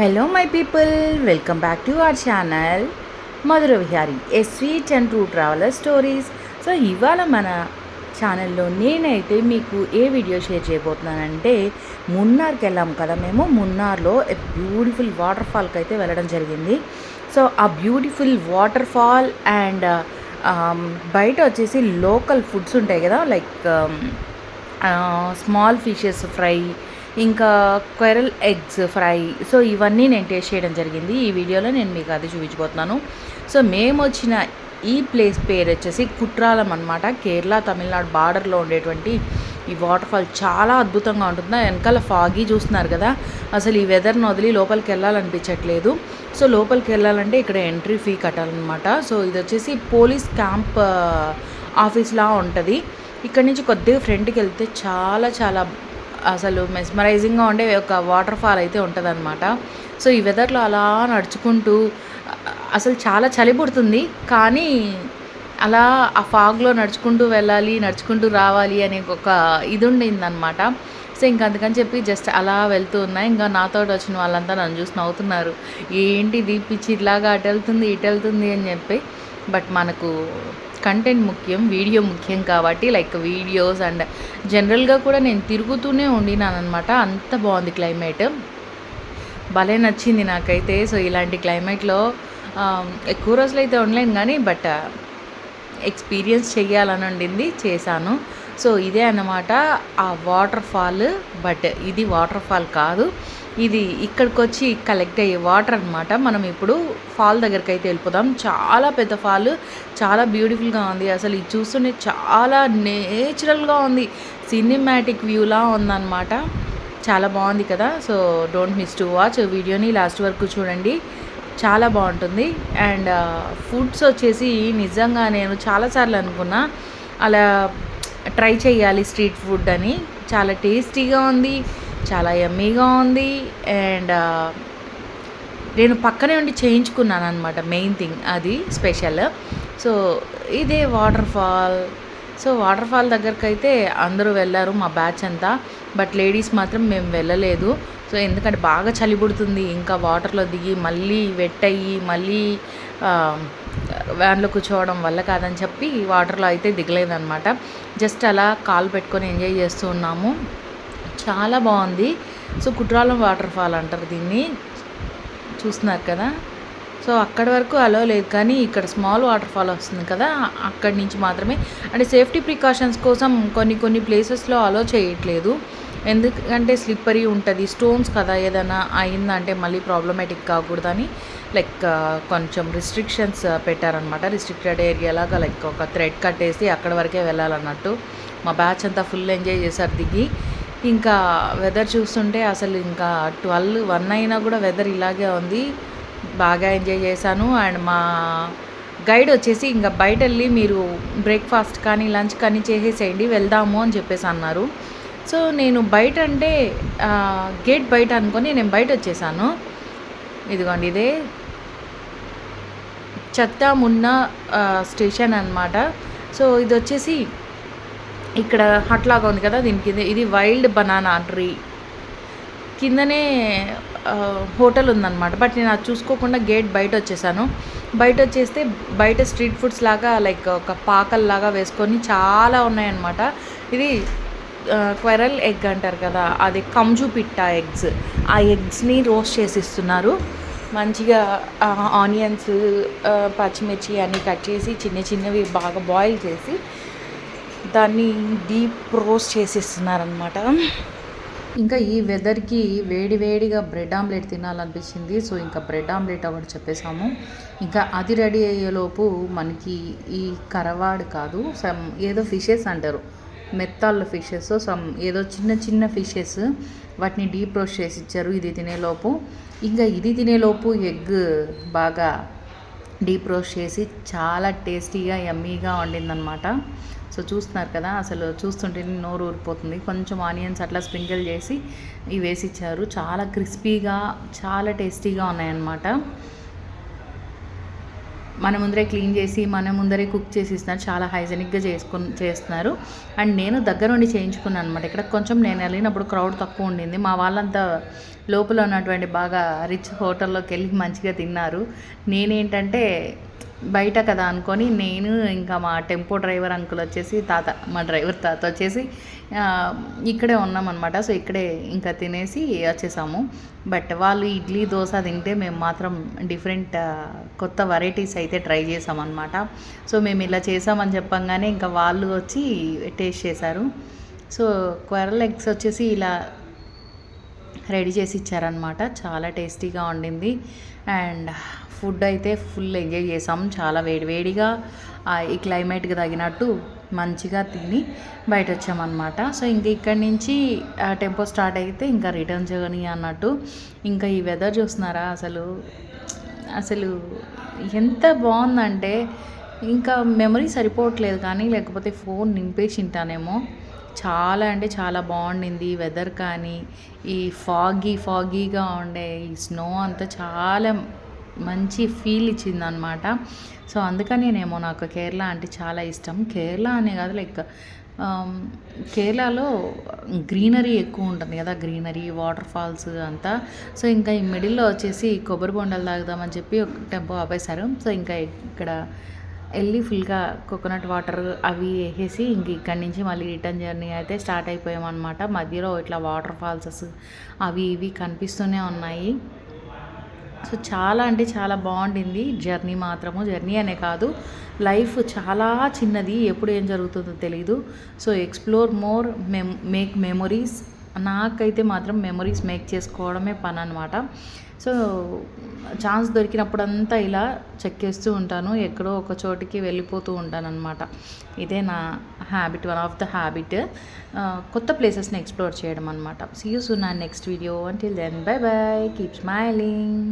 Hello my people welcome back to our channel Madhura Vihari a sweet and true traveller stories so ఇవాళ మన ఛానల్లో నేనైతే మీకు ఏ video share చేయబోతున్నానంటే మున్నార్కి వెళ్ళాం కదా మేము. మున్నార్లో బ్యూటిఫుల్ వాటర్ ఫాల్కి అయితే వెళ్ళడం జరిగింది. సో ఆ బ్యూటిఫుల్ వాటర్ ఫాల్ అండ్ బయట వచ్చేసి లోకల్ ఫుడ్స్ ఉంటాయి కదా like um, small fishes fry ఇంకా క్వెరల్ ఎగ్స్ ఫ్రై సో ఇవన్నీ నేను టేస్ట్ చేయడం జరిగింది. ఈ వీడియోలో నేను మీకు అది చూపించబోతున్నాను. సో మేము వచ్చిన ఈ ప్లేస్ పేరు వచ్చేసి కుట్రాలం అనమాట కేరళ తమిళనాడు బార్డర్లో ఉండేటువంటి ఈ వాటర్ ఫాల్ చాలా అద్భుతంగా ఉంటుంది. వెనకాల ఫాగీ చూస్తున్నారు కదా. అసలు ఈ వెదర్ను వదిలి లోపలికి వెళ్ళాలనిపించట్లేదు. సో లోపలికి వెళ్ళాలంటే ఇక్కడ ఎంట్రీ ఫీ కట్టాలన్నమాట. సో ఇది వచ్చేసి పోలీస్ క్యాంప్ ఆఫీస్లా ఉంటుంది. ఇక్కడ నుంచి కొద్దిగా ఫ్రంట్కి వెళ్తే చాలా చాలా అసలు మెస్మరైజింగ్గా ఉండే ఒక వాటర్ ఫాల్ అయితే ఉంటుందన్నమాట. సో ఈ వెదర్లో అలా నడుచుకుంటూ అసలు చాలా చలి పుడుతుంది. కానీ అలా ఆ ఫాగ్లో నడుచుకుంటూ వెళ్ళాలి నడుచుకుంటూ రావాలి అనే ఒక ఇది ఉండిందనమాట సో ఇంక అందుకని చెప్పి జస్ట్ అలా వెళ్తూ ఉన్నాయి ఇంకా నాతో వచ్చిన వాళ్ళంతా నన్ను చూసి నవ్వుతున్నారు. ఏంటి దీపిచ్చి ఇట్లాగా అటు వెళ్తుంది ఇటు వెళ్తుంది అని చెప్పి. బట్ మనకు కంటెంట్ ముఖ్యం వీడియో ముఖ్యం కాబట్టి లైక్ వీడియోస్ అండ్ జనరల్గా కూడా నేను తిరుగుతూనే ఉండినాను అనమాట అంత బాగుంది క్లైమేట్ భలే నచ్చింది నాకైతే. సో ఇలాంటి క్లైమేట్లో ఎక్కువ రోజులు అయితే ఉండలేను కానీ బట్ ఎక్స్పీరియన్స్ uh, చెయ్యాలని ఉండింది చేశాను. సో ఇదే అన్నమాట ఆ వాటర్ ఫాల్ బట్ ఇది వాటర్ ఫాల్ కాదు. ఇది ఇక్కడికి వచ్చి కలెక్ట్ అయ్యే వాటర్ అనమాట మనం ఇప్పుడు ఫాల్ దగ్గరికి అయితే వెళ్ళిపోదాం. చాలా పెద్ద ఫాల్ చాలా బ్యూటిఫుల్గా ఉంది. అసలు ఇది చూస్తుంటే చాలా నేచురల్గా ఉంది. సినిమాటిక్ వ్యూలా ఉందన్నమాట. చాలా బాగుంది కదా. So don't miss to watch వీడియోని లాస్ట్ వరకు చూడండి. చాలా బాగుంటుంది. అండ్ ఫుడ్స్ వచ్చేసి నిజంగా నేను చాలాసార్లు అనుకున్నా. అలా ట్రై చేయాలి స్ట్రీట్ ఫుడ్ అని. చాలా టేస్టీగా ఉంది చాలా యమ్మీగా ఉంది. అండ్ నేను పక్కనే ఉండి చేయించుకున్నాను అనమాట మెయిన్ థింగ్ అది స్పెషల్. సో ఇదే waterfall so waterfall దగ్గరికి అయితే అందరూ వెళ్ళారు మా బ్యాచ్ అంతా బట్ లేడీస్ మాత్రం మేము వెళ్ళలేదు. సో ఎందుకంటే బాగా చలి పుడుతుంది ఇంకా వాటర్లో దిగి మళ్ళీ వెట్ అయ్యి మళ్ళీ వ్యాన్లో కూర్చోవడం వల్ల కాదని చెప్పి వాటర్లో అయితే దిగలేదనమాట జస్ట్ అలా కాలు పెట్టుకొని ఎంజాయ్ చేస్తూ ఉన్నాము. చాలా బాగుంది. సో కుట్రాలం వాటర్ ఫాల్ అంటారు దీన్ని. చూస్తున్నారు కదా? సో అక్కడి వరకు అలో లేదు. కానీ ఇక్కడ స్మాల్ వాటర్ ఫాల్ వస్తుంది కదా? అక్కడి నుంచి మాత్రమే. అంటే సేఫ్టీ ప్రికాషన్స్ కోసం కొన్ని కొన్ని ప్లేసెస్లో అలో చేయట్లేదు. ఎందుకంటే స్లిప్పరీ ఉంటుంది. స్టోన్స్ కదా ఏదైనా అయిందంటే మళ్ళీ ప్రాబ్లమేటిక్ కాకూడదని లైక్ కొంచెం రిస్ట్రిక్షన్స్ పెట్టారనమాట రిస్ట్రిక్టెడ్ ఏరియా లాగా లైక్ ఒక థ్రెడ్ కట్టేసి అక్కడ వరకే వెళ్ళాలన్నట్టు. మా బ్యాచ్ అంతా ఫుల్ ఎంజాయ్ చేశారు దిగి. ఇంకా వెదర్ చూస్తుంటే అసలు ఇంకా ట్వెల్వ్ వన్ అయినా కూడా వెదర్ ఇలాగే ఉంది. బాగా ఎంజాయ్ చేశాను. అండ్ మా గైడ్ వచ్చేసి ఇంకా బయట వెళ్ళి మీరు బ్రేక్ఫాస్ట్ కానీ లంచ్ కానీ చేసేసేయండి వెళ్దాము అని చెప్పేసి అన్నారు. సో నేను బయట అంటే గేట్ బయట అనుకొని నేను బయట వచ్చేసాను. ఇదిగోండి ఇదే చెత్తామున్న స్టేషన్ అనమాట సో ఇది వచ్చేసి ఇక్కడ హట్లాగా ఉంది కదా దీని కింద. ఇది వైల్డ్ బనానా ట్రీ. కిందనే హోటల్ ఉందన్నమాట. బట్ నేను అది చూసుకోకుండా గేట్ బయట వచ్చేసాను. బయట వచ్చేస్తే బయట స్ట్రీట్ ఫుడ్స్ లాగా లైక్ ఒక పాకల్లాగా వేసుకొని చాలా ఉన్నాయన్నమాట. ఇది క్వెరల్ ఎగ్ అంటారు కదా అది కంజు పిట్ట ఎగ్స్. ఆ ఎగ్స్ని రోస్ట్ చేసి ఇస్తున్నారు మంచిగా ఆనియన్స్ పచ్చిమిర్చి అన్నీ కట్ చేసి చిన్న చిన్నవి బాగా బాయిల్ చేసి దాన్ని డీప్ రోస్ట్ చేసిస్తున్నారనమాట ఇంకా ఈ వెదర్కి వేడి వేడిగా బ్రెడ్ ఆమ్లెట్ తినాలనిపించింది. సో ఇంకా బ్రెడ్ ఆమ్లెట్ ఒకటి చెప్పేసాము ఇంకా అది రెడీ అయ్యేలోపు మనకి ఈ కరవాడు కాదు సమ్ ఏదో ఫిషెస్ అంటారు. మెత్తాళ్ళ ఫిషెస్ సమ్ ఏదో చిన్న చిన్న ఫిషెస్ వాటిని డీప్ రోస్ట్ చేసి ఇచ్చారు. ఇది తినేలోపు ఇంకా ఇది తినేలోపు ఎగ్ బాగా డీప్ రోస్ట్ చేసి చాలా టేస్టీగా యమ్మీగా వండిందనమాట సో చూస్తున్నారు కదా అసలు చూస్తుంటే నోరు ఊరిపోతుంది. కొంచెం ఆనియన్స్ అట్లా స్ప్రింకిల్ చేసి ఇవి వేసి ఇచ్చారు. చాలా క్రిస్పీగా చాలా టేస్టీగా ఉన్నాయన్నమాట. మన ముందరే క్లీన్ చేసి మన ముందరే కుక్ చేసి ఇస్తున్నారు. చాలా హైజెనిక్గా చేసుకొని చేస్తున్నారు. అండ్ నేను దగ్గర ఉండి చేయించుకున్నాను అనమాట ఇక్కడ కొంచెం నేను వెళ్ళినప్పుడు క్రౌడ్ తక్కువ ఉండింది. మా వాళ్ళంతా లోపల ఉన్నటువంటి బాగా రిచ్ హోటల్లోకి వెళ్ళి మంచిగా తిన్నారు. నేనేంటంటే బయట కదా అనుకొని నేను ఇంకా మా టెంపో డ్రైవర్ అంకుల్ వచ్చేసి తాత మా డ్రైవర్ తాత వచ్చేసి ఇక్కడే ఉన్నామన్నమాట. సో ఇక్కడే ఇంకా తినేసి వచ్చేసాము. బట్ వాళ్ళు ఇడ్లీ దోశ తింటే మేము మాత్రం డిఫరెంట్ కొత్త వెరైటీస్ అయితే ట్రై చేసామన్నమాట. సో మేము ఇలా చేసామని చెప్పంగానే ఇంకా వాళ్ళు వచ్చి టేస్ట్ చేశారు. సో క్వరల్ ఎగ్స్ వచ్చేసి ఇలా రెడీ చేసి ఇచ్చారనమాట చాలా టేస్టీగా ఉండింది అండ్ ఫుడ్ అయితే ఫుల్ ఎంజాయ్ చేసాం. చాలా వేడివేడిగా ఈ క్లైమేట్కి తగినట్టు మంచిగా తిని బయట వచ్చామన్నమాట సో ఇంక ఇక్కడి నుంచి టెంపో స్టార్ట్ అయితే ఇంకా రిటర్న్ జర్నీ అన్నట్టు. ఇంకా ఈ వెదర్ చూస్తున్నారా అసలు? అసలు ఎంత బాగుందంటే ఇంకా మెమరీ సరిపోవట్లేదు కానీ లేకపోతే ఫోన్ నింపేసి ఉంటానేమో. చాలా అంటే చాలా బాగుండింది. వెదర్ కానీ ఈ ఫాగీ ఫాగీగా ఉండే ఈ స్నో అంతా చాలా మంచి ఫీల్ ఇచ్చింది అనమాట సో అందుకనేనేమో నాకు కేరళ అంటే చాలా ఇష్టం. కేరళ అనే కాదు లైక్ um, కేరళలో గ్రీనరీ ఎక్కువ ఉంటుంది కదా గ్రీనరీ వాటర్ ఫాల్స్ అంతా. సో ఇంకా ఈ మిడిల్లో వచ్చేసి కొబ్బరి బొండలు తాగుదామని చెప్పి ఒక టెంపో ఆపేశారు. సో ఇంకా ఇక్కడ వెళ్ళి ఫుల్గా కోకోనట్ వాటర్ అవి వేసేసి ఇంక ఇక్కడి నుంచి మళ్ళీ రిటర్న్ జర్నీ అయితే స్టార్ట్ అయిపోయామన్నమాట. మధ్యలో ఇట్లా వాటర్ ఫాల్సెస్ అవి ఇవి కనిపిస్తూనే ఉన్నాయి. సో చాలా అంటే చాలా బాగుండింది. జర్నీ మాత్రము జర్నీ అనే కాదు లైఫ్ చాలా చిన్నది. ఎప్పుడు ఏం జరుగుతుందో తెలియదు సో ఎక్స్ప్లోర్ మోర్ మెమ్ మేక్ మెమొరీస్. నాకైతే మాత్రం మెమొరీస్ మేక్ చేసుకోవడమే పని అనమాట సో ఛాన్స్ దొరికినప్పుడంతా ఇలా చెక్ చేస్తూ ఉంటాను. ఎక్కడో ఒక చోటికి వెళ్ళిపోతూ ఉంటాను అనమాట ఇదే నా habit one of the habit కొత్త ప్లేసెస్ని ఎక్స్ప్లోర్ చేయడం అనమాట సీ యూ సూన్ నా next video until then bye bye keep smiling